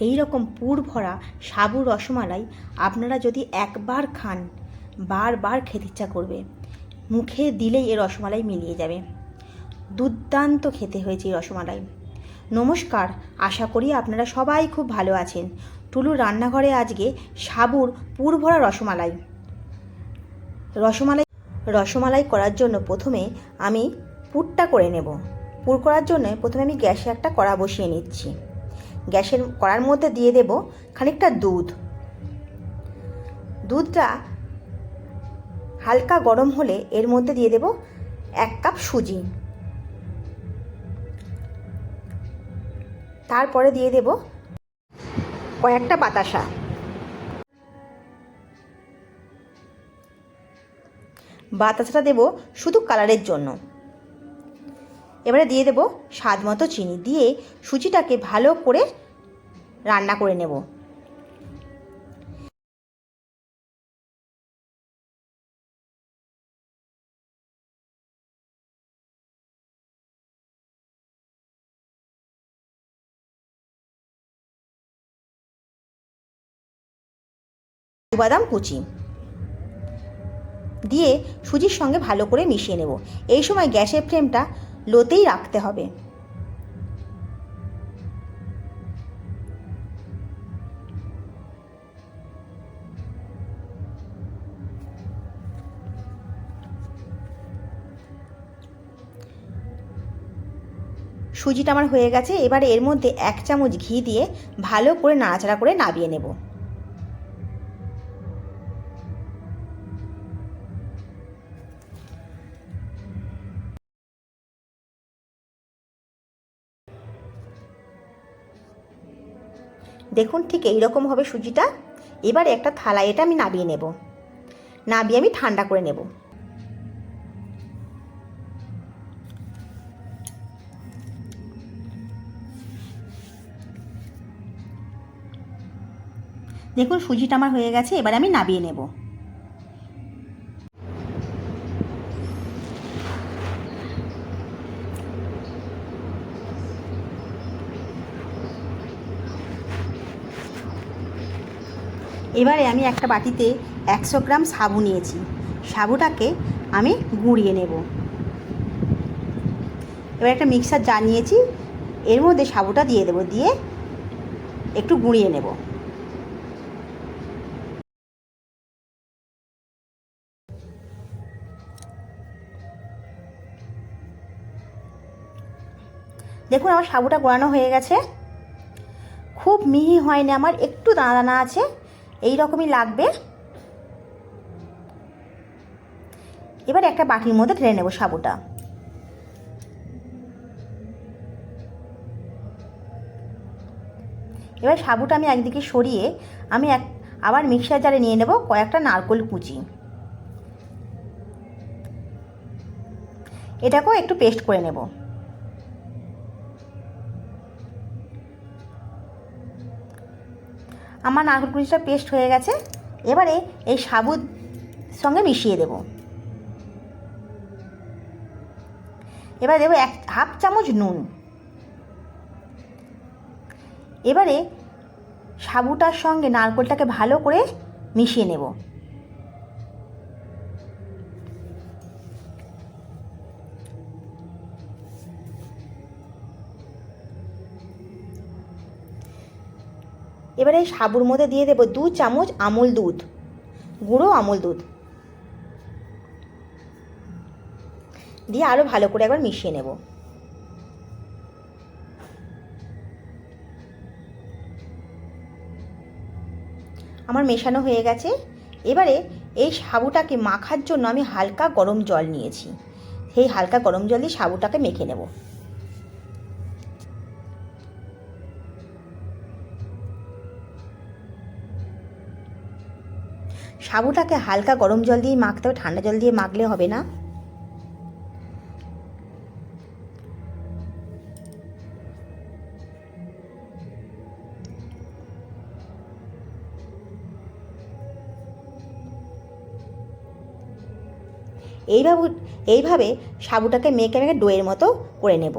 এই রকম পুর ভরা সাবু রসমালাই আপনারা যদি একবার খান, বারবার খেতে ইচ্ছা করবে। মুখে দিলেই এই রসমালাই মিলিয়ে যাবে। দুর্দান্ত খেতে হয়েছে এই রসমালাই। নমস্কার, আশা করি আপনারা সবাই খুব ভালো আছেন। টুলুর রান্নাঘরে আজকে সাবুর পুর ভরা রসমালাই। রসমালাই রসমালাই করার জন্য প্রথমে আমি পুরটা করে নেব। পুর করার জন্য প্রথমে আমি গ্যাসে একটা কড়া বসিয়ে নিচ্ছি। গ্যাসের কড়ার মধ্যে দিয়ে দেব খানিকটা দুধ। দুধটা হালকা গরম হলে এর মধ্যে দিয়ে দেব এক কাপ সুজি। তারপরে দিয়ে দেব কয়েকটা বাতাসা। বাতাসাটা দেব শুধু কালারের জন্য। এবারে দিয়ে দেব স্বাদ মতো চিনি দিয়ে সুজিটাকে ভালো করে রান্না করে নেব। বাদাম কুচি দিয়ে সুজির সঙ্গে ভালো করে মিশিয়ে নেব। এই সময় গ্যাসের ফ্লেমটা লোতেই রাখতে হবে। সুজিটা আমার হয়ে গেছে, এবারে এর মধ্যে এক চামচ ঘি দিয়ে ভালো করে নাড়াচাড়া করে নাবিয়ে নেব। দেখুন ঠিক এই রকম হবে সুজিটা। এবার একটা থালায় এটা আমি নাবিয়ে নেব। নাবিয়ে আমি ঠান্ডা করে নেব। দেখুন সুজিটা আমার হয়ে গেছে, এবার আমি নাবিয়ে নেব। এবারে আমি একটা বাটিতে একশো গ্রাম সাবু নিয়েছি। সাবুটাকে আমি গুঁড়িয়ে নেব। এবার একটা মিক্সার জার নিয়েছি। এর মধ্যে সাবুটা দিয়ে দেবো, দিয়ে একটু গুঁড়িয়ে নেব। দেখুন, আমার সাবুটা গোড়ানো হয়ে গেছে। খুব মিহি হয়নি, আমার একটু দানা দানা আছে। এই রকমই লাগবে। এবার একটা বাটির মধ্যে ঢেলে নেব সাবুটা। এবার সাবুটা আমি একদিকে সরিয়ে আমি এক, আবার মিক্সার জারে নিয়ে নেব কয়েকটা নারকোল কুচি। এটাকেও একটু পেস্ট করে নেব। আমার নারকেল কুচিটা পেস্ট হয়ে গেছে। এবারে এই সাবুর সঙ্গে মিশিয়ে দেব। এবার দেবো এক, হাফ চামচ নুন। এবারে সাবুটার সঙ্গে নারকেলটাকে ভালো করে মিশিয়ে নেব। এবারে এই সাবুর মধ্যে দিয়ে দেবো দু চামচ আমুল দুধ, গুঁড়ো আমুল দুধ। দিয়ে আরও ভালো করে একবার মিশিয়ে নেব। আমার মেশানো হয়ে গেছে। এবারে এই সাবুটাকে মাখার জন্য আমি হালকা গরম জল নিয়েছি। সেই হালকা গরম জল দিয়ে সাবুটাকে মেখে নেব। সাবুটাকে হালকা গরম জল দিয়ে মাখতে হবে, ঠান্ডা জল দিয়ে মাখলে হবে না। এইভাবে এইভাবে সাবুটাকে মেখে মেখে ডোয়ের মতো করে নেব।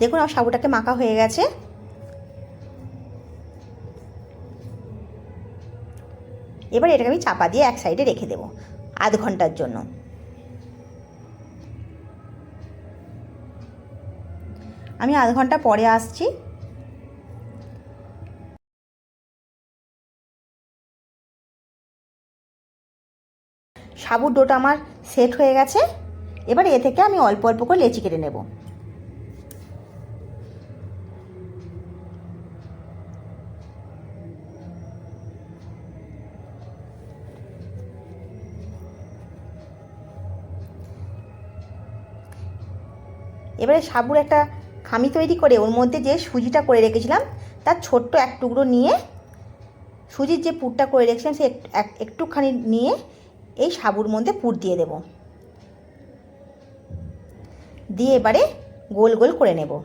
দেখুন আমার সাবুটাকে মাখা হয়ে গেছে। এবার এটাকে আমি চাপা দিয়ে এক সাইডে রেখে দেবো আধ ঘণ্টার জন্য। আমি আধ ঘণ্টা পরে আসছি। সাবুর ডোটা আমার সেট হয়ে গেছে। এবার এ থেকে আমি অল্প অল্প করে লেচি কেটে নেব। এবারে সাবুর একটা খামি তৈরি করে ওর মধ্যে যে সুজিটা করে রেখেছিলাম, তার ছোট্ট এক টুকরো নিয়ে সুজির যে পুরটা করে রেখেছিলাম, সে এক- এক- একটুখানি নিয়ে এই সাবুর মধ্যে পুর দিয়ে দেব। দিয়ে এবারে গোল গোল করে নেব।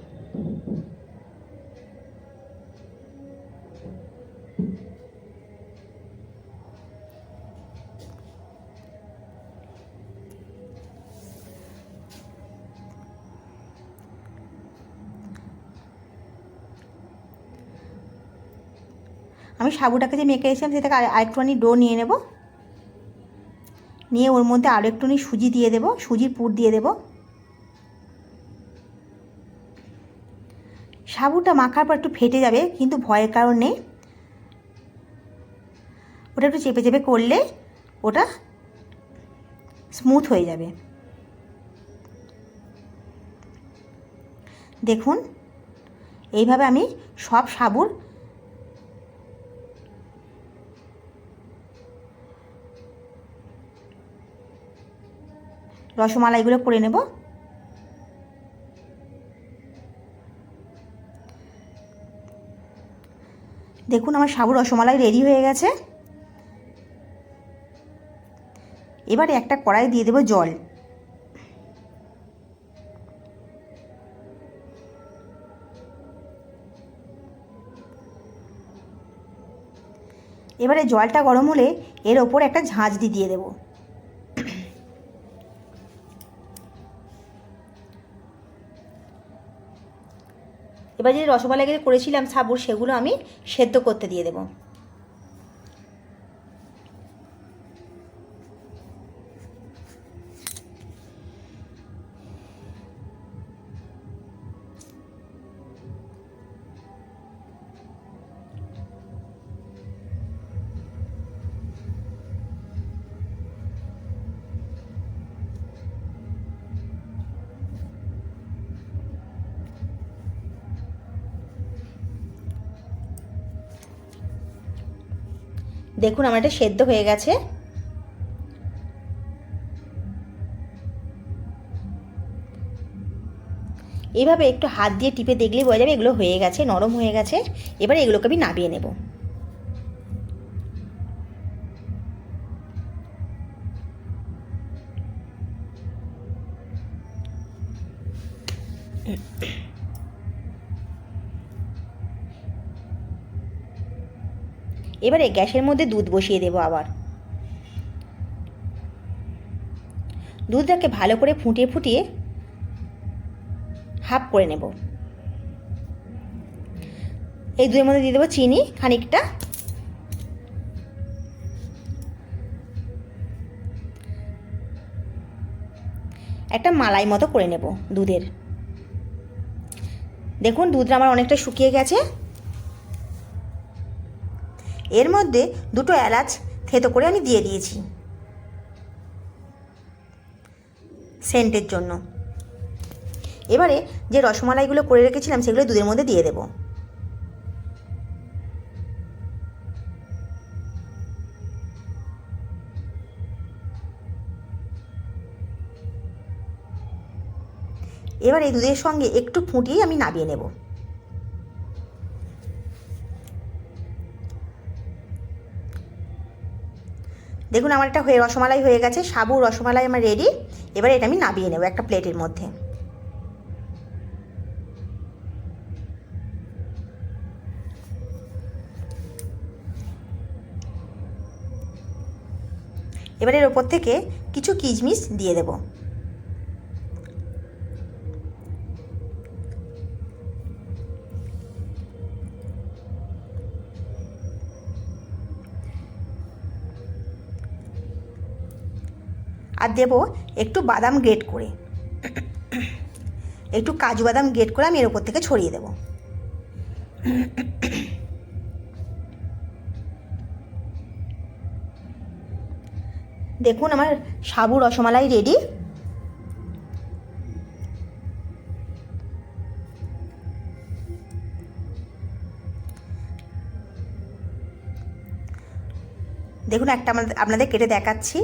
আমি সাবুটাকে যে মেখে রেখেছিলাম সেটাকে আর- আরেকটুখানি ডো নিয়ে নেব। নিয়ে ওর মধ্যে আরও একটুখানি সুজি দিয়ে দেব, সুজির পুর দিয়ে দেব। সাবুটা মাখার পর একটু ফেটে যাবে, কিন্তু ভয়ের কারণ ওটা একটু চেপে চেপে করলে ওটা স্মুথ হয়ে যাবে। দেখুন, এইভাবে আমি সব সাবুর রসমালাইগুলো করে নেব। দেখুন আমার সাবু রসমালাই রেডি হয়ে গেছে। এবারে একটা কড়াই দিয়ে দেবো জল। এবারে জলটা গরম হলে এর ওপর একটা ঝাঁঝ দিয়ে দেবো। এবার যে রসমালাইগুলো করেছিলাম সাবুর সেগুলো আমি সেদ্ধ করতে দিয়ে দেবো। দেখুন, আমার এটা সেদ্ধ হয়ে গেছে। এভাবে একটু হাত দিয়ে টিপে দেখলেই বোঝা যাবে এগুলো হয়ে গেছে, নরম হয়ে গেছে। এবার এগুলোকে আমি নাবিয়ে নেব। এবারে গ্যাসের মধ্যে দুধ বসিয়ে দেবো আবার। দুধটাকে ভালো করে ফুটিয়ে ফুটিয়ে হাফ করে নেব। এই দুধের মধ্যে দিয়ে দেবো চিনি খানিকটা। একটা মালাই মতো করে নেব দুধের। দেখুন দুধটা আমার অনেকটা শুকিয়ে গেছে। এর মধ্যে দুটো এলাচ থেতো করে আমি দিয়ে দিয়েছি সেন্টের জন্য। এবারে যে রসমালাইগুলো করে রেখেছিলাম সেগুলো দুধের মধ্যে দিয়ে দেবো। এবার এই দুধের সঙ্গে একটু ফুটিয়ে আমি নাবিয়ে নেব। দেখুন, আমার একটা হয়ে রসমালাই হয়ে গেছে। সাবু, রসমালাই আমার রেডি এবার এটা আমি নাবিয়ে নেব একটা প্লেটের মধ্যে। এবার এর ওপর থেকে কিছু কিশমিশ দিয়ে দেব। আর দেব একটু বাদাম গ্রেট করে। একটু কাজু বাদাম গ্রেট করে আমি এর ওপর থেকে ছড়িয়ে দেবো। দেখুন আমার সাবু রসমালাই রেডি দেখুন একটা আমাদের আপনাদের কেটে দেখাচ্ছি।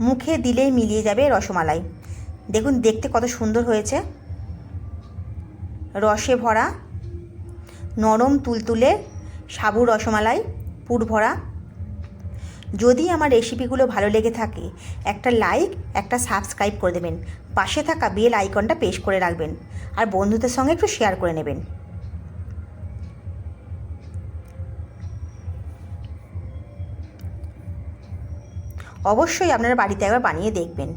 মুখে দিলেই মিলিয়ে যাবে রসমালাই। দেখুন, দেখতে কত সুন্দর হয়েছে। রসে ভরা, নরম তুলতুলে সাবু রসমালাই, পুর ভরা। যদি আমার রেসিপিগুলো ভালো লেগে থাকে, একটা লাইক, একটা সাবস্ক্রাইব করে দেবেন। পাশে থাকা বেল আইকনটা পেশ করে রাখবেন। আর বন্ধুদের সঙ্গে একটু শেয়ার করে নেবেন। অবশ্যই আপনারা বাড়িতে একবার বানিয়ে দেখবেন।